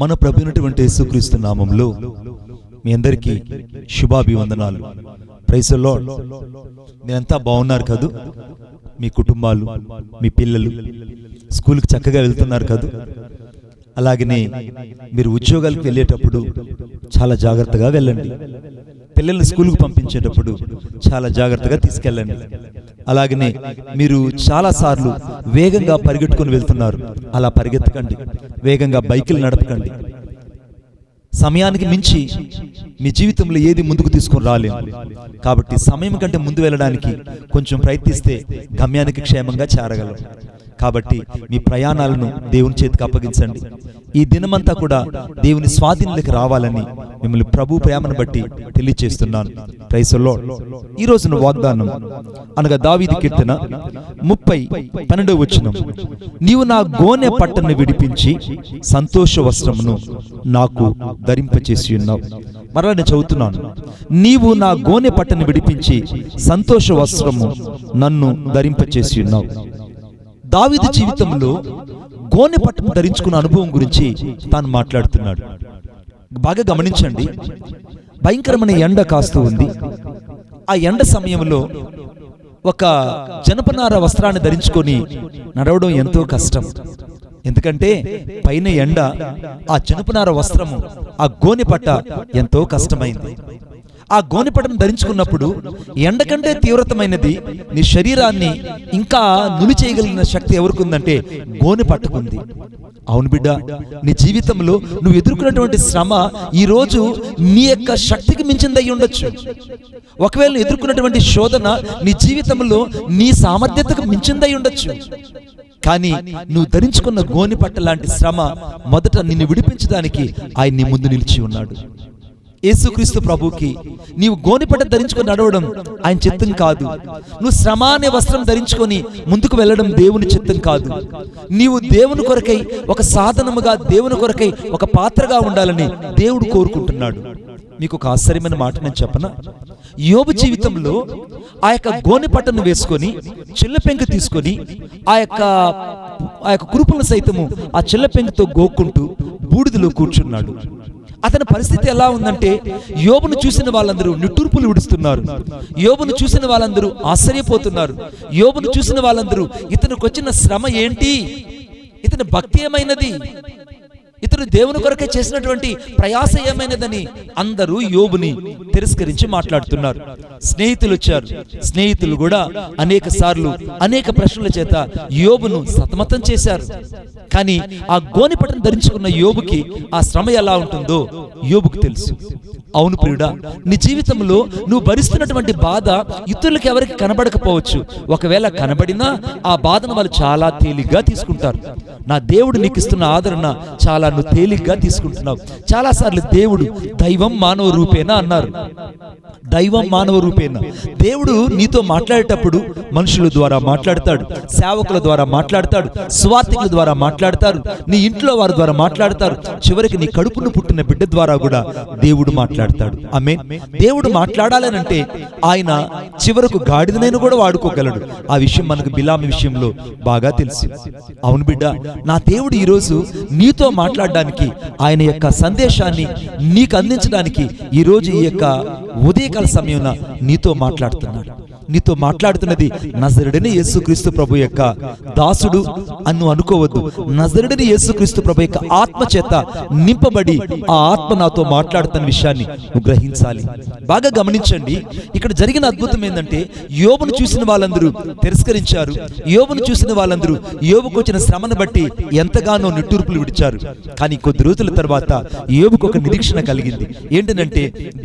మన ప్రభునటువంటి యేసుక్రీస్తు నామంలో మీ అందరికీ శుభాభివందనాలు. ప్రైసల్లో నేనంతా బాగున్నారు కదూ? మీ కుటుంబాలు మీ పిల్లలు స్కూల్కి చక్కగా వెళ్తున్నారు కదూ? అలాగనే మీరు ఉద్యోగాలకు వెళ్ళేటప్పుడు చాలా జాగ్రత్తగా వెళ్ళండి. పిల్లల్ని స్కూల్కి పంపించేటప్పుడు చాలా జాగ్రత్తగా తీసుకెళ్ళండి. అలాగనే మీరు చాలాసార్లు వేగంగా పరిగెట్టుకొని వెళ్తున్నారు. అలా పరిగెత్తకండి. వేగంగా బైకులు నడపకండి. సమయానికి మించి మీ జీవితంలో ఏది ముందుకు తీసుకొని రాలేము. కాబట్టి సమయం కంటే ముందు వెళ్ళడానికి కొంచెం ప్రయత్నిస్తే గమ్యానికి క్షేమంగా చేరగలం. కాబట్టి మీ ప్రయాణాలను దేవుని చేతికి అప్పగించండి. ఈ దినమంతా కూడా దేవుని స్వాధీనంలోకి రావాలని మిమ్మల్ని ప్రభు ప్రేమను బట్టి తెలియచేస్తున్నాను. క్రైస్తలో ఈ రోజున వాగ్దానం అనగా దావీది కీర్తన ముప్పై పన్నెండవ వచ్చిన నీవు నా గోనె పట్టను విడిపించి సంతోష వస్త్రమును నాకు ధరింపచేసి ఉన్నావు. మరలా నేను చదువుతున్నాను. నీవు నా గోనె పట్టను విడిపించి సంతోష వస్త్రము నన్ను ధరింపచేసి ఉన్నావు. దావీదు జీవితంలో గోనె పట్టను ధరించుకున్న అనుభవం గురించి తాను మాట్లాడుతున్నాడు. బాగా గమనించండి. భయంకరమైన ఎండ కాస్తూ ఉంది. ఆ ఎండ సమయంలో ఒక జనపనార వస్త్రాన్ని ధరించుకొని నడవడం ఎంతో కష్టం. ఎందుకంటే పైన ఎండ ఆ జనపనార వస్త్రము ఆ గోనెపట్ట ఎంతో కష్టమైంది. ఆ గోనెపట్టను ధరించుకున్నప్పుడు ఎండ కంటే తీవ్రతమైనది నీ శరీరాన్ని ఇంకా నులి చేయగలిగిన శక్తి ఎవరికి ఉందంటే గోనె పట్టుకుంది అవును బిడ్డ నీ జీవితంలో నువ్వు ఎదుర్కొన్నటువంటి శ్రమ ఈ రోజు నీ యొక్క శక్తికి మించిందై ఉండొచ్చు. ఒకవేళ ఎదుర్కొన్నటువంటి శోధన నీ జీవితంలో నీ సామర్థ్యతకు మించిందై ఉండొచ్చు. కానీ నువ్వు ధరించుకున్న గోని పట్ట లాంటి శ్రమ మొదట నిన్ను విడిపించడానికి ఆయన నీ ముందు నిలిచి ఉన్నాడు. యేసుక్రీస్తు ప్రభుకి నీవు గోనిపట్ట ధరించుకొని నడవడం ఆయన చిత్తం కాదు. నువ్వు శ్రమ అనే వస్త్రం ధరించుకొని ముందుకు వెళ్ళడం దేవుని చిత్తం కాదు. నీవు దేవుని కొరకై ఒక సాధనముగా దేవుని కొరకై ఒక పాత్రగా ఉండాలని దేవుడు కోరుకుంటున్నాడు. మీకు ఒక ఆశ్చర్యమైన మాట నేను చెప్పనా? యోబు జీవితంలో ఆ యొక్క గోనె పట్టను వేసుకొని చిల్లపెంకు తీసుకొని ఆ యొక్క ఆ యొక్క కురుపులను సైతము ఆ చిల్లపెంకుతో గోక్కుంటూ బూడిదలో కూర్చున్నాడు. అతని పరిస్థితి ఎలా ఉందంటే యోబును చూసిన వాళ్ళందరూ నిట్టూర్పులు విడుస్తున్నారు. యోబును చూసిన వాళ్ళందరూ ఆశ్చర్యపోతున్నారు. యోబును చూసిన వాళ్ళందరూ ఇతనికి వచ్చిన శ్రమ ఏంటి? ఇతని భక్తి ఏమైనది? ఇతడు దేవుని కొరకే చేసినటువంటి ప్రయాస ఏమైనదని అందరూ యోబుని తిరస్కరించి మాట్లాడుతున్నారు. స్నేహితులు వచ్చారు. స్నేహితులు కూడా అనేక సార్లు అనేక ప్రశ్నల చేత యోబును సతమతం చేశారు. కానీ ఆ గోనిపటం ధరించుకున్న యోబుకి ఆ శ్రమ ఎలా ఉంటుందో యోబుకు తెలుసు. అవును ప్రియుడా నీ జీవితంలో నువ్వు భరిస్తున్నటువంటి బాధ ఇతరులకు ఎవరికి కనబడకపోవచ్చు. ఒకవేళ కనబడినా ఆ బాధను వాళ్ళు చాలా తేలిగ్గా తీసుకుంటారు. నా దేవుడు నీకు ఇస్తున్న ఆదరణ చాలా నువ్వు తేలిగ్గా తీసుకుంటున్నావు. చాలా సార్లు దేవుడు దైవం మానవ రూపేనా అన్నారు. దైవం మానవ రూపేణ. దేవుడు నీతో మాట్లాడేటప్పుడు మనుషుల ద్వారా మాట్లాడతాడు సేవకుల ద్వారా మాట్లాడతాడు స్వార్థికుల ద్వారా మాట్లాడతారు నీ ఇంట్లో వారి ద్వారా మాట్లాడతారు. చివరికి నీ కడుపును పుట్టిన బిడ్డ ద్వారా కూడా దేవుడు మాట్లాడతాడు. ఆమె దేవుడు మాట్లాడాలనంటే ఆయన చివరకు గాడిదనైనా కూడా వాడుకోగలడు. ఆ విషయం మనకు బిలామి విషయంలో బాగా తెలుసు. అవును బిడ్డ నా దేవుడు ఈరోజు నీతో మాట్లాడడానికి ఆయన యొక్క సందేశాన్ని నీకు అందించడానికి ఈరోజు ఈ యొక్క ఉదయకాల సమయంలో నీతో మాట్లాడుతున్నాను. నీతో మాట్లాడుతున్నది నజరుడిని యేసుక్రీస్తు ప్రభు యొక్క దాసుడు అను అనుకోవద్దు. నజరుడని యేసుక్రీస్తు ప్రభు యొక్క ఆత్మ చేత నింపబడి ఆ ఆత్మ నాతో మాట్లాడుతున్న విషయాన్ని నువ్వు గ్రహించాలి. బాగా గమనించండి. ఇక్కడ జరిగిన అద్భుతం ఏంటంటే యోబును చూసిన వాళ్ళందరూ తిరస్కరించారు. యోబును చూసిన వాళ్ళందరూ యోబుకు వచ్చిన శ్రమను బట్టి ఎంతగానో నిట్టూర్పులు విడిచారు. కానీ కొద్ది రోజుల తర్వాత యోబుకు ఒక నిరీక్షణ కలిగింది. ఏంటంటే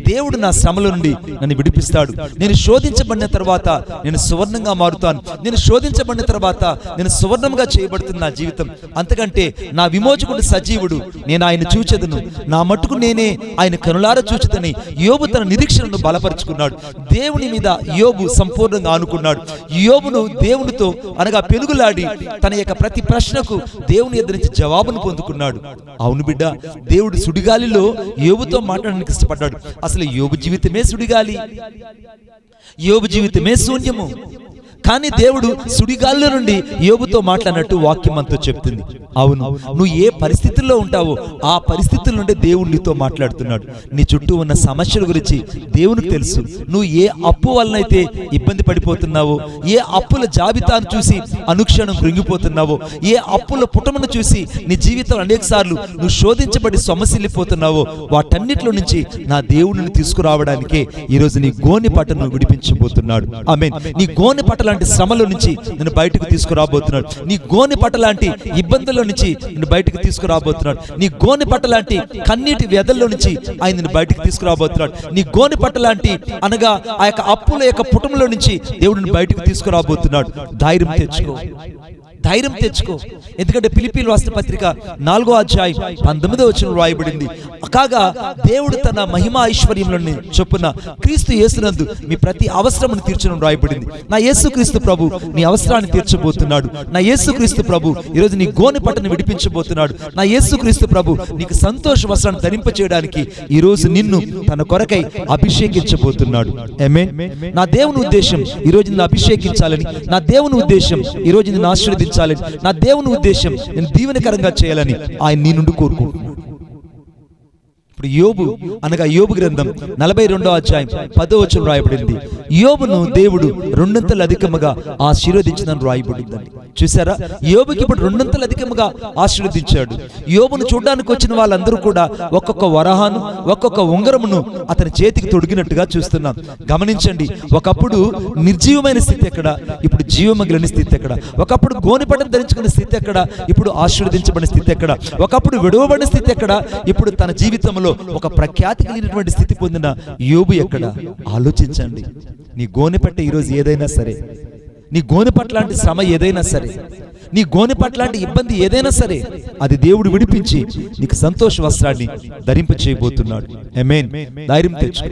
దేవుడు నా శ్రమల నుండి నన్ను విడిపిస్తాడు. నేను శోధించబడిన తర్వాత నేను సువర్ణంగా మారుతాను. నేను శోధించబడిన తర్వాత నేను సువర్ణంగా చేయబడుతుంది నా జీవితం. అంతకంటే నా విమోచకుడు సజీవుడు. నేను ఆయన చూచెదను. నా మట్టుకు నేనే ఆయన కనులార చూచెదని యోబు తన నిరీక్షణను బలపరుచుకున్నాడు. దేవుని మీద యోబు సంపూర్ణంగా ఆనుకున్నాడు. యోబును దేవునితో అనగా పెనుగులాడి తన యొక్క ప్రతి ప్రశ్నకు దేవుని ఎదురు జవాబును పొందుకున్నాడు. అవును బిడ్డ దేవుడు సుడిగాలిలో యోబుతో మాట్లాడడానికి ఇష్టపడ్డాడు. అసలు యోబు జీవితమే సుడిగాలి. యోబు జీవితమే శూన్యము. కానీ దేవుడు సుడిగాల్లో నుండి యోబుతో మాట్లాడినట్టు వాక్యం మనతో చెప్తుంది. అవును నువ్వు ఏ పరిస్థితుల్లో ఉంటావో ఆ పరిస్థితుల నుండి దేవుడు నీతో మాట్లాడుతున్నాడు. నీ చుట్టూ ఉన్న సమస్యల గురించి దేవునికి తెలుసు. నువ్వు ఏ అప్పు వలనైతే ఇబ్బంది పడిపోతున్నావో ఏ అప్పుల జాబితాను చూసి అనుక్షణం కృంగిపోతున్నావో ఏ అప్పుల పుటమును చూసి నీ జీవితం అనేక సార్లు నువ్వు శోధించబడి సొమసిల్లిపోతున్నావో వాటన్నిటిలో నుంచి నా దేవుడిని తీసుకురావడానికే ఈరోజు నీ గోని పట్టను విడిపించబోతున్నాడు. ఆమె నీ గోని పట్ట లాంటి శ్రమలో నుంచి నేను బయటకు తీసుకురాబోతున్నాడు. నీ గోని పట్ట లాంటి ఇబ్బందుల నుంచి నేను బయటకు తీసుకురాబోతున్నాడు. నీ గోని పట్ట లాంటి కన్నీటి వ్యధల్లో నుంచి ఆయన నిన్ను బయటకు తీసుకురాబోతున్నాడు. నీ గోని పట్ట లాంటి అనగా ఆ యొక్క అప్పుల యొక్క పుటంలో నుంచి దేవుడిని బయటకు తీసుకురాబోతున్నాడు. ధైర్యం తెచ్చుకో. ధైర్యం తెచ్చుకో. ఎందుకంటే పిలిపిలు రాసిన పత్రిక నాలుగో అధ్యాయం పంతొమ్మిదో వచ్చిన రాయబడింది. కాగా దేవుడు తన మహిమ ఐశ్వర్యంలోని చొప్పున క్రీస్తు యేసునందు మీ ప్రతి అవసరమును తీర్చడం రాయబడింది. నా యేసు క్రీస్తు ప్రభు నీ అవసరాన్ని తీర్చబోతున్నాడు. నా యేసు క్రీస్తు ప్రభు ఈరోజు నీ గోని పట్టను విడిపించబోతున్నాడు. నా యేసు క్రీస్తు ప్రభు నీకు సంతోష వస్త్రాన్ని ధరింప చేయడానికి ఈ రోజు నిన్ను తన కొరకై అభిషేకించబోతున్నాడు. నా దేవుని ఉద్దేశం ఈ నిన్ను అభిషేకించాలని నా దేవుని ఉద్దేశం ఈ నిన్ను నిన్ను ఆశీర్వదించాలని నా దేవుని ఉద్దేశం నేను దీవెనకరంగా చేయాలని ఆయన నీ నుండి కోరుకుంటున్నాను ఇప్పుడు యోబు అనగా యోబు గ్రంథం నలభై రెండో అధ్యాయం పదో వచనం రాయబడింది. యోబును దేవుడు రెండంతలు అధికముగా ఆశీర్వదించిన రాయబడిందండి. చూసారా యోబుకి ఇప్పుడు రెండంతలు అధికముగా ఆశీర్వదించాడు. యోబును చూడడానికి వచ్చిన వాళ్ళందరూ కూడా ఒక్కొక్క వరహాను ఒక్కొక్క ఉంగరమును అతని చేతికి తొడిగినట్టుగా చూస్తున్నాం గమనించండి ఒకప్పుడు నిర్జీవమైన స్థితి ఎక్కడ? ఇప్పుడు జీవమగిలిన స్థితి ఎక్కడ? ఒకప్పుడు గోనిపటం ధరించుకున్న స్థితి ఎక్కడ? ఇప్పుడు ఆశీర్వదించబడిన స్థితి ఎక్కడ? ఒకప్పుడు విడవబడిన స్థితి ఎక్కడ? ఇప్పుడు తన జీవితంలో ఒక ప్రఖ్యాతి కలిగినటువంటి స్థితి పొందిన యోబు ఎక్కడ? ఆలోచించండి. నీ గోనెపట్ట ఈరోజు ఏదైనా సరే నీ గోని పట్లాంటి శ్రమ ఏదైనా సరే నీ గోని పట్లాంటి ఇబ్బంది ఏదైనా సరే అది దేవుడు విడిపించి నీకు సంతోష వస్త్రాన్ని ధరింప చేయబోతున్నాడు. ఎమేన్ ధైర్యం తెచ్చు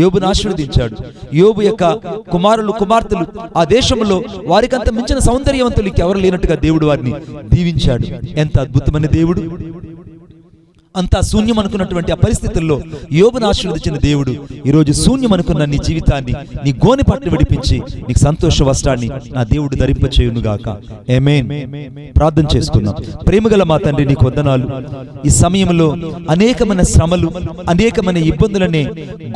యోబును ఆశీర్వదించాడు. యోబు యొక్క కుమారులు కుమార్తెలు ఆ దేశంలో వారికంత మించిన సౌందర్యవంతులు ఎవరు లేనట్టుగా దేవుడు వారిని దీవించాడు. ఎంత అద్భుతమైన దేవుడు. అంతా శూన్యం అనుకున్నటువంటి ఆ పరిస్థితుల్లో యోబును ఆశీర్వదించిన దేవుడు ఈరోజు శూన్యం అనుకున్న నీ జీవితాన్ని నీ గోని పట్టు విడిపించి నీకు సంతోష వస్త్రాన్ని నా దేవుడు ధరింపచేయునుగాక. ఏమేన్ ప్రార్థన చేసుకుందాం. ప్రేమగల మా తండ్రి నీకు వందనాలు. ఈ సమయంలో అనేకమైన శ్రమలు అనేకమైన ఇబ్బందులనే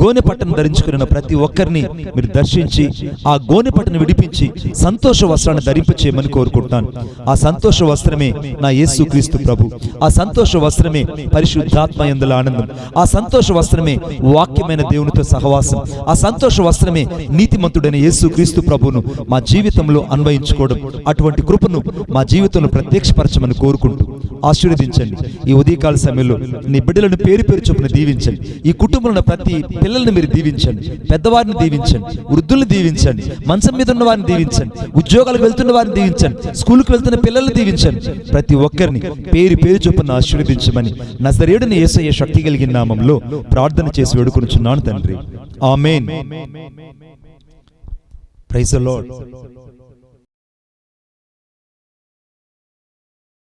గోనె పట్టను ధరించుకున్న ప్రతి ఒక్కరిని మీరు దర్శించి ఆ గోనె పట్టను విడిపించి సంతోష వస్త్రాన్ని ధరింపచేయమని కోరుకుంటున్నాను. ఆ సంతోష వస్త్రమే నా యేసు క్రీస్తు ప్రభు. ఆ సంతోష వస్త్రమే పరి పరిశుద్ధాత్మ ఎందుల ఆనందం ఆ సంతోష వస్త్రమే వాక్యమైన దేవునితో సహవాసం. ఆ సంతోష వస్త్రమే నీతిమంతుడైన యేసు క్రీస్తు ప్రభును మా జీవితంలో అన్వయించుకోవడం. అటువంటి కృపను మా జీవితంలో ప్రత్యక్షపరచమని కోరుకుంటూ ఆశీర్వదించండి. ఈ ఉదయకాల సమయంలో నీ బిడ్డలను పేరు పేరు చొప్పున దీవించండి. ఈ కుటుంబంలో ప్రతి పిల్లల్ని మీరు దీవించండి. పెద్దవారిని దీవించండి. వృద్ధుల్ని దీవించండి. మంచం మీద ఉన్న వారిని దీవించండి. ఉద్యోగాలకు వెళ్తున్న వారిని దీవించండి. స్కూల్కి వెళ్తున్న పిల్లల్ని దీవించండి. ప్రతి ఒక్కరిని పేరు పేరు చొప్పున ఆశీర్వదించమని నజరేడుని యేసయ్య శక్తి కలిగిన నామంలో ప్రార్థన చేసి వేడుకొనుచున్నాను తండ్రి. ఆమెన్. Praise Lord.